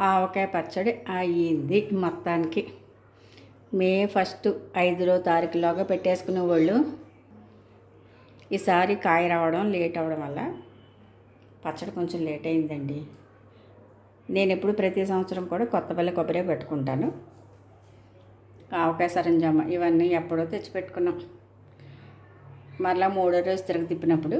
ఆవకాయ పచ్చడి అయ్యింది మొత్తానికి. మే ఫస్ట్ ఐదులో తారీఖులోగా పెట్టేసుకునే వాళ్ళు ఈసారి కాయ రావడం లేట్ అవ్వడం వల్ల పచ్చడి కొంచెం లేట్ అయిందండి నేను ఎప్పుడు ప్రతి సంవత్సరం కూడా కొత్తపల్లి కొబ్బరి పెట్టుకుంటాను. ఆవకాయ సరంజామ ఇవన్నీ ఎప్పుడో తెచ్చి పెట్టుకున్నాం మరలా మూడో రోజు తిరగ తిప్పినప్పుడు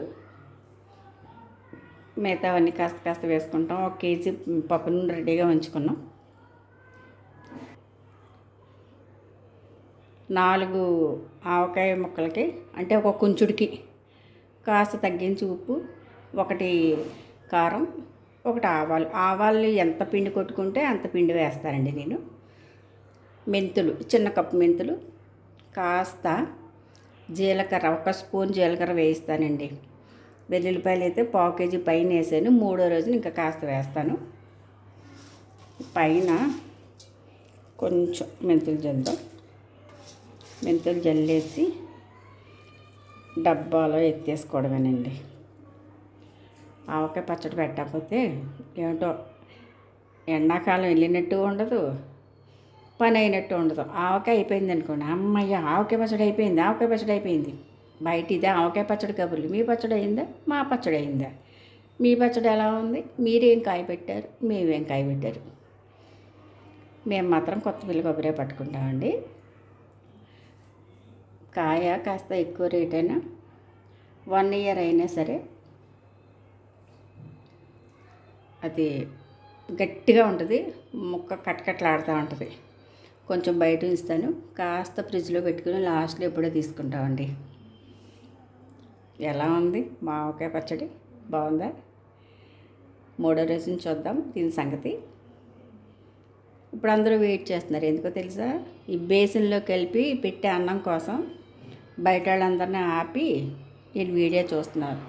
మిగతావన్నీ కాస్త కాస్త వేసుకుంటాం. ఒక కేజీ పప్పును రెడీగా ఉంచుకున్నాం. నాలుగు ఆవకాయ ముక్కలకి అంటే ఒక కుంచుడికి కాస్త తగ్గించి ఉప్పు ఒకటి కారం ఒకటి ఆవాలు. ఆవాలు ఎంత పిండి కొట్టుకుంటే అంత పిండి వేస్తానండి నేను. మెంతులు చిన్న కప్పు మెంతులు కాస్త జీలకర్ర ఒక స్పూన్ జీలకర్ర వేయిస్తానండి. వెల్లుల్లిపాయలు అయితే పావు కేజీ పైన వేసాను. మూడో రోజున ఇంకా కాస్త వేస్తాను. పైన కొంచెం మెంతులు జల్దాం మెంతులు జల్లేసి డబ్బాలో ఎత్తేసుకోవడమేనండి. ఆవకాయ పచ్చడి పెట్టకపోతే ఏమిటో ఎండాకాలం వెళ్ళినట్టు ఉండదు పని అయినట్టు ఉండదు. ఆవకాయ అయిపోయింది అనుకోండి అమ్మయ్య ఆవకాయ పచ్చడి అయిపోయింది ఆవకాయ పచ్చడి అయిపోయింది. బయట ఇదే ఆవకాయ పచ్చడి కబుర్లు. మీ పచ్చడి అయిందా? మా పచ్చడి అయిందా? మీ పచ్చడి ఎలా ఉంది? మీరేం కాయ పెట్టారు? మేమేం కాయ పెట్టారు? మేము మాత్రం కొత్త పిల్ల కొబ్బరి పట్టుకుంటామండి. కాయ కాస్త ఎక్కువ రేట్ అయినా వన్ ఇయర్ అయినా సరే అది గట్టిగా ఉంటుంది. ముక్క కట్కట్లాడుతూ ఉంటుంది. కొంచెం బయట ఉంచుతాను. కాస్త ఫ్రిడ్జ్లో పెట్టుకుని లాస్ట్లో ఎప్పుడో తీసుకుంటామండి. ఎలా ఉంది? మావకాయ పచ్చడి బాగుందా? మూడో రోజు నుంచి చూద్దాం దీని సంగతి. ఇప్పుడు అందరూ వెయిట్ చేస్తున్నారు. ఎందుకో తెలుసా? ఈ బేసిన్లో కలిపి పెట్టే అన్నం కోసం బయట వాళ్ళందరినీ ఆపి నేను వీడియో చూస్తున్నారు.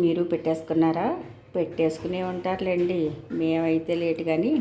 మీరు పెట్టేసుకున్నారా? పెట్టేసుకునే ఉంటారులేండి. మేమైతే లేట్ కానీ